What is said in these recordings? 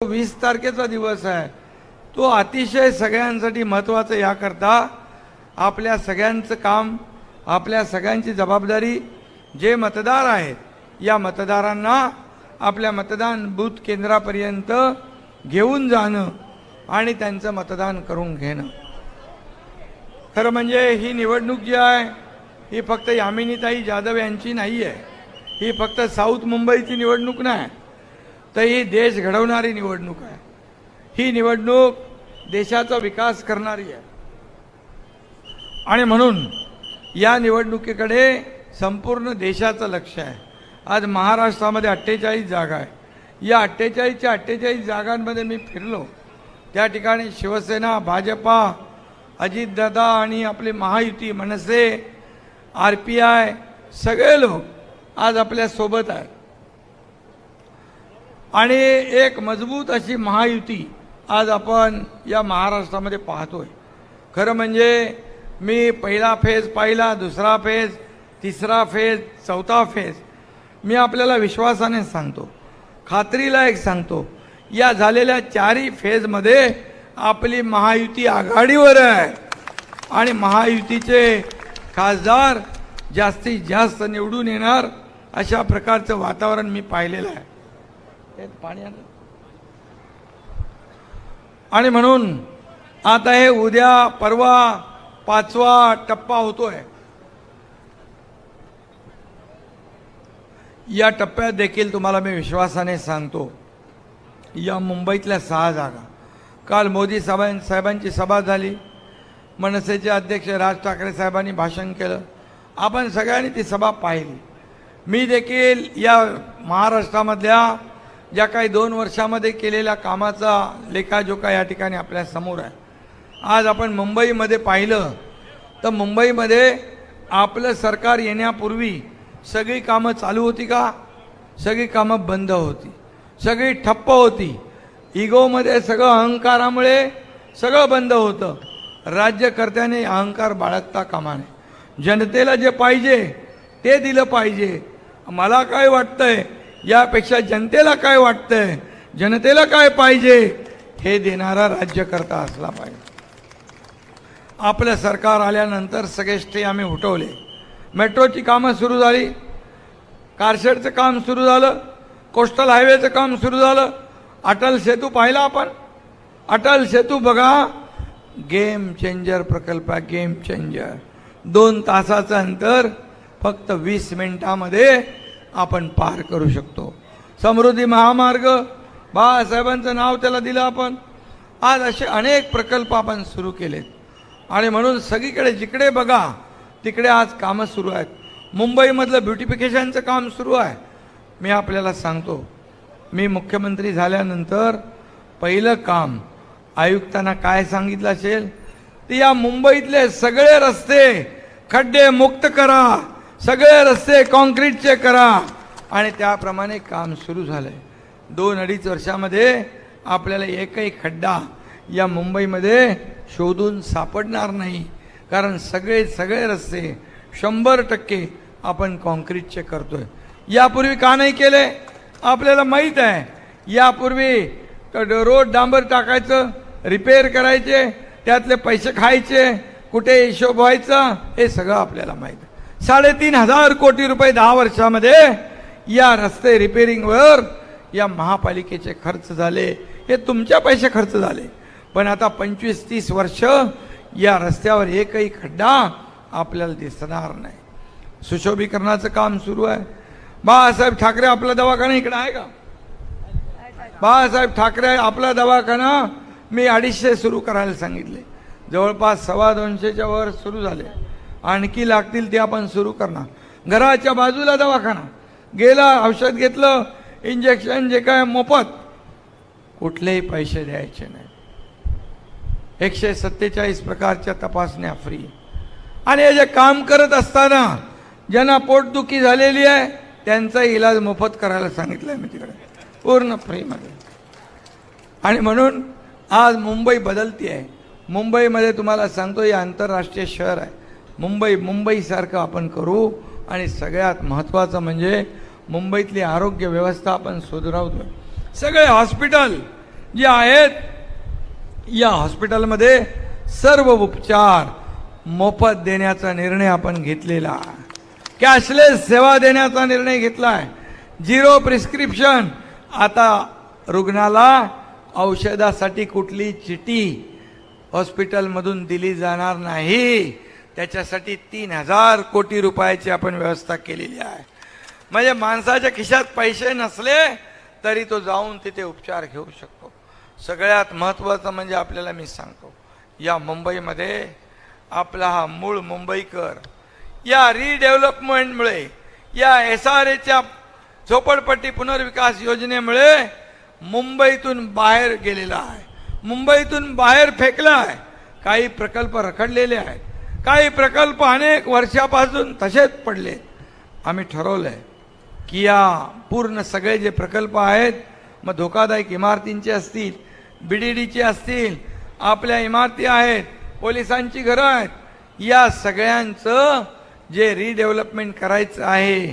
वीस तारखेचा दिवस आहे. तो अतिशय सगळ्यांसाठी महत्त्वाचा याकरता आपल्या सगळ्यांचं काम आपल्या सगळ्यांची जबाबदारी जे मतदार आहेत या मतदारांना आपल्या मतदान बूथ केंद्रापर्यंत घेऊन जाणं आणि त्यांचं मतदान करून घेणं. खरं म्हणजे ही निवडणूक जी आहे ही फक्त यामिनीताई जाधव यांची नाही आहे ही फक्त साऊथ मुंबईची निवडणूक नाही. तर ही देश घडवणारी निवडणूक आहे. ही निवडणूक देशाचा विकास करणारी आहे. आणि म्हणून या निवडणुकीकडे संपूर्ण देशाचं लक्ष आहे. आज महाराष्ट्रामध्ये अठ्ठेचाळीस जागा आहे. या अठ्ठेचाळीसच्या अठ्ठेचाळीस जागांमध्ये मी फिरलो. त्या ठिकाणी शिवसेना भाजपा अजितदादा आणि आपली Mahayuti Manase R P I सगळे लोक आज आपल्यासोबत आहेत. आणि एक मजबूत अशी महायुती आज आपण या महाराष्ट्रामध्ये पाहतोय. खरं म्हणजे मी पहिला फेज पाहिला दुसरा फेज तिसरा फेज चौथा फेज. मी आपल्याला विश्वासाने सांगतो खात्रीला एक सांगतो या झालेल्या चारही फेजमध्ये आपली महायुती आघाडीवर आहे. आणि महायुतीचे खासदार जास्तीत जास्त निवडून येणार अशा प्रकारचं वातावरण मी पाहिलेलं आहे. पाणी आलं आणि म्हणून आता हे उद्या परवा पाचवा टप्पा होतोय. या टप्प्यात देखील तुम्हाला मी विश्वासाने सांगतो या मुंबईतल्या सहा जागा. काल मोदी साहेबां साहेबांची सभा झाली. मनसेचे अध्यक्ष राज ठाकरे साहेबांनी भाषण केलं. आपण सगळ्यांनी ती सभा पाहिली. मी देखील या महाराष्ट्रामधल्या ज्या काही दोन वर्षामध्ये केलेल्या कामाचा लेखाजोखा या ठिकाणी आपल्यासमोर आहे. आज आपण मुंबईमध्ये पाहिलं तर मुंबईमध्ये आपलं सरकार येण्यापूर्वी सगळी कामं चालू होती का? सगळी कामं बंद होती. सगळी ठप्प होती. इगोमध्ये सगळं अहंकारामुळे सगळं बंद होतं. राज्यकर्त्याने अहंकार बाळगता कामा नये. जनतेला जे पाहिजे ते दिलं पाहिजे. मला काय वाटतंय यापेक्षा जनतेला काय वाटतंय? जनतेला काय पाहिजे? हे देणारा राज्यकर्ता असला पाहिजे. आपलं सरकार आल्यानंतर सगळे स्टे आम्ही उठवले. मेट्रोची कामं सुरू झाली. कारशेडचं काम सुरू झालं. कोस्टल हायवेचं काम सुरू झालं. अटल सेतू पाहिला आपण. अटल सेतू बघा. गेम चेंजर प्रकल्प आहे गेम चेंजर दोन तासाचं अंतर फक्त वीस मिनिटामध्ये आपण पार करू शकतो. समृद्धी महामार्ग बाळासाहेबांचं नाव त्याला दिलं आपण. आज असे अनेक प्रकल्प आपण सुरू केलेत. आणि म्हणून सगळीकडे जिकडे बघा तिकडे आज कामं सुरू आहेत. मुंबईमधलं ब्युटिफिकेशनचं काम सुरू आहे. मी आपल्याला सांगतो मी मुख्यमंत्री झाल्यानंतर पहिलं काम आयुक्तांना काय सांगितलं असेल? ती या मुंबईतले सगळे रस्ते खड्डे मुक्त करा. सगळे रस्ते कॉन्क्रीटचे करा. आणि त्याप्रमाणे काम सुरू झालंय. दोन अडीच वर्षामध्ये आपल्याला एकही खड्डा या मुंबईमध्ये शोधून सापडणार नाही. कारण सगळे सगळे रस्ते शंभर टक्के आपण कॉन्क्रीटचे करतोय. यापूर्वी का नाही केले? आपल्याला माहीत आहे. यापूर्वी रोड डांबर टाकायचं रिपेअर करायचे त्यातले पैसे खायचे कुठे हिशोब व्हायचा हे सगळं आपल्याला माहीत आहे. साडेतीन हजार कोटी रुपये दहा वर्षामध्ये या रस्ते रिपेरिंगवर या महापालिकेचे खर्च झाले. हे तुमच्या पैसे खर्च झाले. पण आता पंचवीस तीस वर्ष या रस्त्यावर एकही खड्डा आपल्याला दिसणार नाही. सुशोभीकरणाचं काम सुरू आहे. बाळासाहेब ठाकरे आपला दवाखाना इकडे आहे का? बाळासाहेब ठाकरे आपला दवाखाना मी अडीचशे सुरू करायला सांगितले. जवळपास सव्वा दोनशेच्या वर सुरू झाले. आणखी लागतील ते आपण सुरू करणार. घराच्या बाजूला दवाखाना. गेला औषध घेतलं इंजेक्शन जे काय मोफत कुठलेही पैसे द्यायचे नाही. एकशे सत्तेचाळीस प्रकारच्या तपासण्या फ्री आणि हे जे काम करत असताना ज्यांना पोटदुखी झालेली आहे त्यांचा इलाज मोफत करायला सांगितलं आहे मी तिकडे. पूर्ण फ्रीमध्ये आणि म्हणून आज मुंबई बदलती आहे मुंबईमध्ये तुम्हाला सांगतो हे आंतरराष्ट्रीय शहर आहे. मुंबई मुंबईसारखं आपण करू. आणि सगळ्यात महत्त्वाचं म्हणजे मुंबईतली आरोग्य व्यवस्था आपण सुधारवतोय सगळे हॉस्पिटल जे आहेत या हॉस्पिटलमध्ये सर्व उपचार मोफत देण्याचा निर्णय आपण घेतलेला. कॅशलेस सेवा देण्याचा निर्णय घेतला आहे झिरो प्रिस्क्रिप्शन. आता रुग्णाला औषधासाठी कुठली चिठी हॉस्पिटलमधून दिली जाणार नाही. त्याच्यासाठी तीन हजार कोटी रुपयाची आपण व्यवस्था केलेली आहे. म्हणजे माणसाच्या खिशात पैसे नसले तरी तो जाऊन तिथे उपचार घेऊ शकतो. सगळ्यात महत्त्वाचं म्हणजे आपल्याला मी सांगतो या मुंबईमध्ये आपला हा मूळ मुंबईकर या रिडेव्हलपमेंटमुळे या एस आर एच्या झोपडपट्टी पुनर्विकास योजनेमुळे मुंबईतून बाहेर गेलेला आहे. मुंबईतून बाहेर फेकला आहे. काही प्रकल्प रखडलेले आहेत. काही प्रकल्प अनेक वर्षापासून तसेच पडले. आम्ही ठरवलंय की या पूर्ण सगळे जे प्रकल्प आहेत मग धोकादायक इमारतींचे असतील बी डी डीचे असतील आपल्या इमारती आहेत पोलिसांची घरं आहेत या सगळ्यांचं जे रिडेव्हलपमेंट करायचं आहे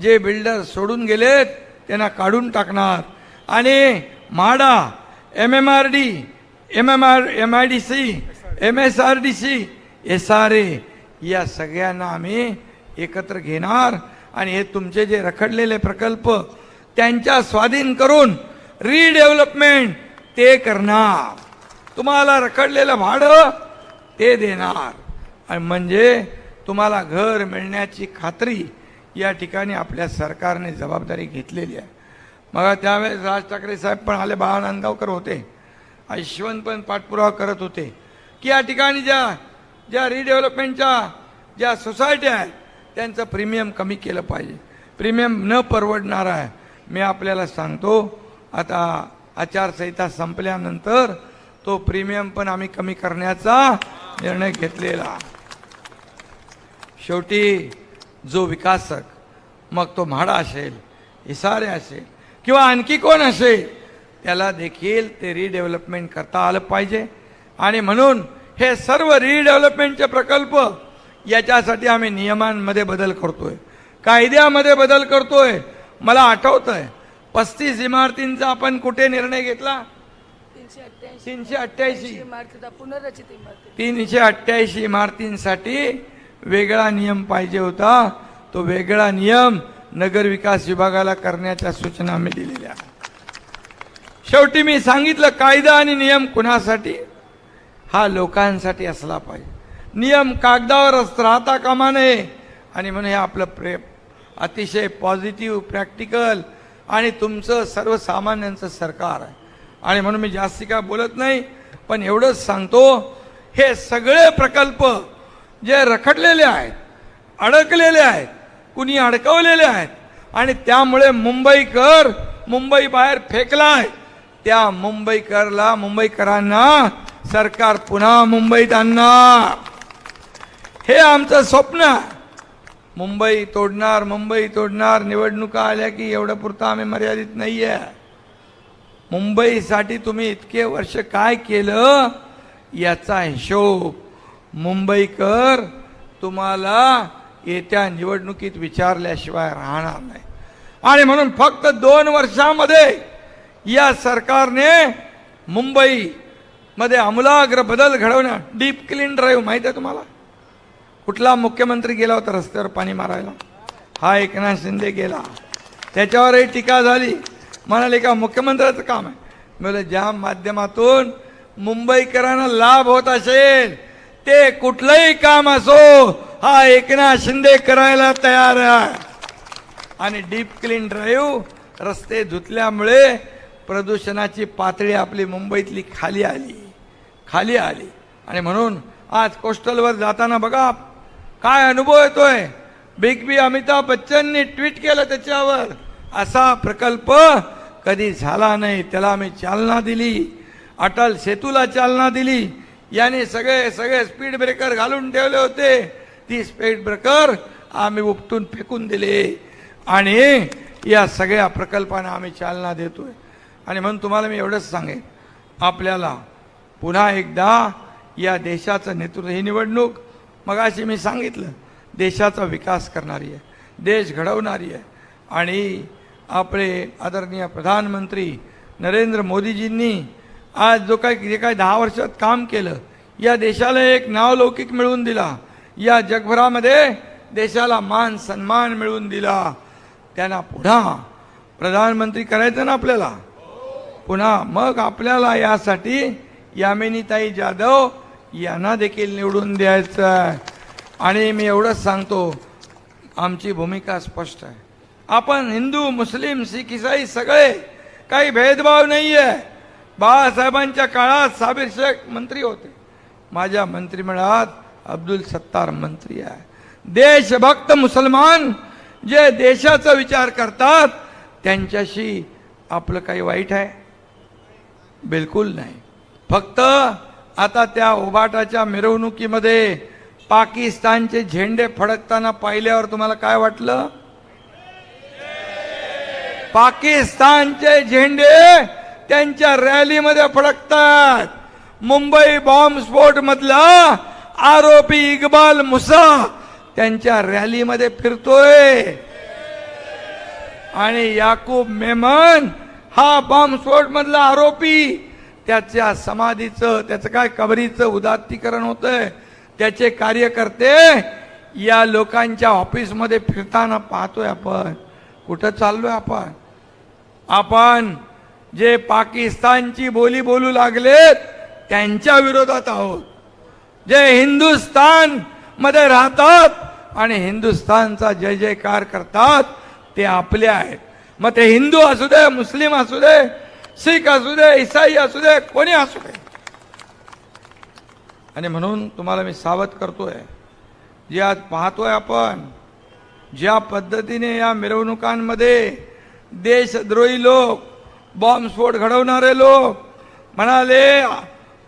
जे बिल्डर सोडून गेलेत त्यांना काढून टाकणार. आणि Mhada M M R D M M R M I D C M S R D C S R A या सगळ्यांना आम्ही एकत्र घेणार आणि हे तुमचे जे रखडलेले प्रकल्प त्यांच्या स्वाधीन करून रिडेव्हलपमेंट ते करणार. तुम्हाला रखडलेलं भाडं ते देणार. आणि म्हणजे तुम्हाला घर मिळण्याची खात्री या ठिकाणी आपल्या सरकारने जबाबदारी घेतलेली आहे. मग त्यावेळेस राज ठाकरे साहेब पण आले बाळा नांदगावकर होते. यशवंत पण पाठपुरावा करत होते. की या ठिकाणी ज्या ज्या रिडेव्हलपमेंटच्या ज्या सोसायट्या आहेत त्यांचं प्रीमियम कमी केलं पाहिजे. प्रीमियम न परवडणार आहे. मी आपल्याला सांगतो आता आचारसंहिता संपल्यानंतर तो प्रीमियम पण आम्ही कमी करण्याचा निर्णय घेतलेला. शेवटी जो विकासक मग तो म्हाडा असेल इसारे असेल किंवा आणखी कोण असेल त्याला देखील ते रिडेव्हलपमेंट करता आलं पाहिजे. आणि म्हणून हे सर्व रिडेव्हलपमेंटचे प्रकल्प याच्यासाठी आम्ही नियमांमध्ये बदल करतोय. कायद्यामध्ये बदल करतोय. मला आठवत आहे पस्तीस इमारतींचा आपण कुठे निर्णय घेतला? तीनशे अठ्ठ्याऐंशी. तीनशे अठ्ठ्याऐंशी इमारतीचा पुनर्रचित इमारती. तीनशे अठ्ठ्याऐंशी इमारतींसाठी वेगळा नियम पाहिजे होता. तो वेगळा नियम नगरविकास विभागाला करण्याच्या सूचना आम्ही दिलेल्या. शेवटी मी सांगितलं कायदा आणि नियम कुणासाठी? हा लोकांसाठी असला पाहिजे. नियम कागदावरच राहता कामा नये आणि म्हणून हे आपलं प्रेम. अतिशय पॉझिटिव्ह प्रॅक्टिकल आणि तुमचं सर्वसामान्यांचं सरकार आहे. आणि म्हणून मी जास्ती काय बोलत नाही पण एवढंच सांगतो हे सगळे प्रकल्प जे रखडलेले आहेत अडकलेले आहेत कुणी अडकवलेले आहेत आणि त्यामुळे मुंबईकर मुंबई बाहेर फेकला आहे त्या मुंबईकरला मुंबईकरांना सरकार पुन्हा मुंबईत आणणार. हे आमचं स्वप्न. मुंबई तोडणार मुंबई तोडणार. निवडणुका आल्या की एवढं पुरतं आम्ही मर्यादित नाही आहे मुंबईसाठी तुम्ही इतके वर्ष काय केलं? याचा हिशोब मुंबईकर तुम्हाला येत्या निवडणुकीत विचारल्याशिवाय राहणार नाही. आणि म्हणून फक्त दोन वर्षामध्ये या सरकारने मुंबई मध्ये आमूलाग्र बदल घडवणं डीप क्लीन ड्राईव्ह माहीत आहे तुम्हाला? कुठला मुख्यमंत्री गेला होता रस्त्यावर पाणी मारायला? हा एकनाथ शिंदे गेला. त्याच्यावरही टीका झाली. म्हणाले का मुख्यमंत्र्याचं काम आहे. म्हणजे ज्या माध्यमातून मुंबईकरांना लाभ होत असेल ते कुठलंही काम असो हा एकनाथ शिंदे करायला तयार आहे. आणि डीप क्लीन ड्राईव्ह रस्ते धुतल्यामुळे प्रदूषणाची पातळी आपली मुंबईतली खाली आली. खाली आली. आणि म्हणून आज कोस्टलवर जाताना बघा काय अनुभव येतोय. बिग बी अमिताभ बच्चननी ट्विट केलं त्याच्यावर. असा प्रकल्प कधी झाला नाही त्याला आम्ही चालना दिली. अटल सेतूला चालना दिली. याने सगळे सगळे स्पीड ब्रेकर घालून ठेवले होते. ती स्पीड ब्रेकर आम्ही उपटून फेकून दिले. आणि या सगळ्या प्रकल्पांना आम्ही चालना देतोय. आणि म्हणून तुम्हाला मी एवढंच सांगेन. आपल्याला पुन्हा एकदा या देशाचं नेतृत्व ही निवडणूक मगाशी मी सांगितलं देशाचा विकास करणारी आहे देश घडवणारी आहे. आणि आपले आदरणीय प्रधानमंत्री नरेंद्र मोदीजींनी आज जो काही जे काही दहा वर्षात काम केलं या देशाला एक नावलौकिक मिळवून दिला. या जगभरामध्ये देशाला मान सन्मान मिळवून दिला. त्यांना पुन्हा प्रधानमंत्री करायचं ना आपल्याला? पुन्हा मग आपल्याला यासाठी यामिनीताई जाधव यांना देखील निवडून द्यायचं आहे. आणि मी एवढंच सांगतो आमची भूमिका स्पष्ट आहे. आपण हिंदू मुस्लिम शीख इसाई सगळे काही भेदभाव नाही आहे बाळासाहेबांच्या काळात साबीर शेख मंत्री होते. माझ्या मंत्रिमंडळात अब्दुल सत्तार मंत्री आहे. देशभक्त मुसलमान जे देशाचा विचार करतात त्यांच्याशी आपलं काही वाईट आहे? बिलकुल नाही. फक्त आता त्या उभाटाच्या मिरवणुकीमध्ये पाकिस्तानचे झेंडे फडकताना पाहिल्यावर तुम्हाला काय वाटलं? पाकिस्तानचे झेंडे त्यांच्या रॅलीमध्ये फडकतात. मुंबई बॉम्बस्फोट मधला आरोपी इक्बाल मुसा त्यांच्या रॅलीमध्ये फिरतोय. आणि याकूब मेमन हा बॉम्बस्फोट मधला आरोपी त्याच्या समाधीचं त्याचं काय कबरीचं उदात्तीकरण होतंय? त्याचे कार्यकर्ते या लोकांच्या ऑफिसमध्ये फिरताना पाहतोय आपण. कुठं चाललोय आपण? आपण जे पाकिस्तानची बोली बोलू लागलेत त्यांच्या विरोधात आहोत. जे हिंदुस्तानमध्ये राहतात आणि हिंदुस्तानचा जय जयकार करतात ते आपले आहेत. मग ते हिंदू असू दे मुस्लिम असू दे शीख असू दे इसाई असू दे कोणी असू दे. आणि म्हणून तुम्हाला मी सावध करतोय जे आज पाहतोय आपण ज्या पद्धतीने या मिरवणुकांमध्ये देशद्रोही लोक बॉम्बस्फोट घडवणारे लोक म्हणाले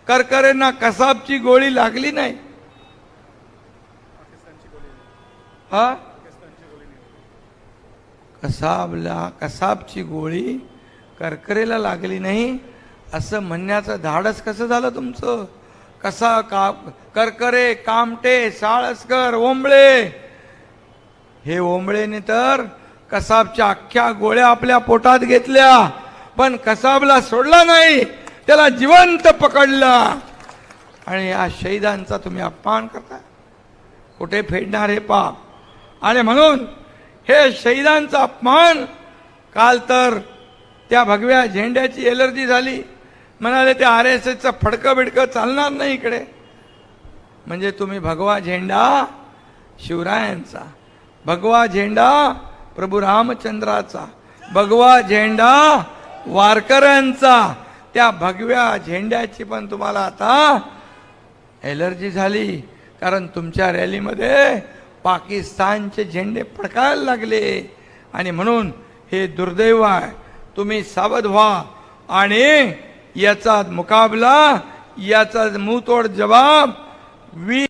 करकरेंना कसाबची गोळी लागली नाही. हा? कसाबला कसाबची गोळी करकरेला लागली नाही असं म्हणण्याचं धाडस कसं झालं तुमचं? कसा का करकरे कामटे साळसकर ओंबळे? हे ओंबळेने तर कसाबच्या अख्ख्या गोळ्या आपल्या पोटात घेतल्या पण कसाबला सोडला नाही त्याला जिवंत पकडला. आणि या शहीदांचा तुम्ही अपमान करता? कुठे फेडणार हे पाप? आणि म्हणून हे शहीदांचा अपमान काल तर त्या भगव्या झेंड्याची एलर्जी झाली. म्हणाले ते आर एस एसचं फडकं बिडकं चालणार नाही इकडे. म्हणजे तुम्ही भगवा झेंडा शिवरायांचा. भगवा झेंडा प्रभू रामचंद्राचा. भगवा झेंडा वारकऱ्यांचा. त्या भगव्या झेंड्याची पण तुम्हाला आता एलर्जी झाली. कारण तुमच्या रॅलीमध्ये पाकिस्तानचे झेंडे फडकायला लागले. आणि म्हणून हे दुर्दैव आहे. तुम्ही सावध व्हा आणि याचा मुकाबला याचा मुतोड जबाब वी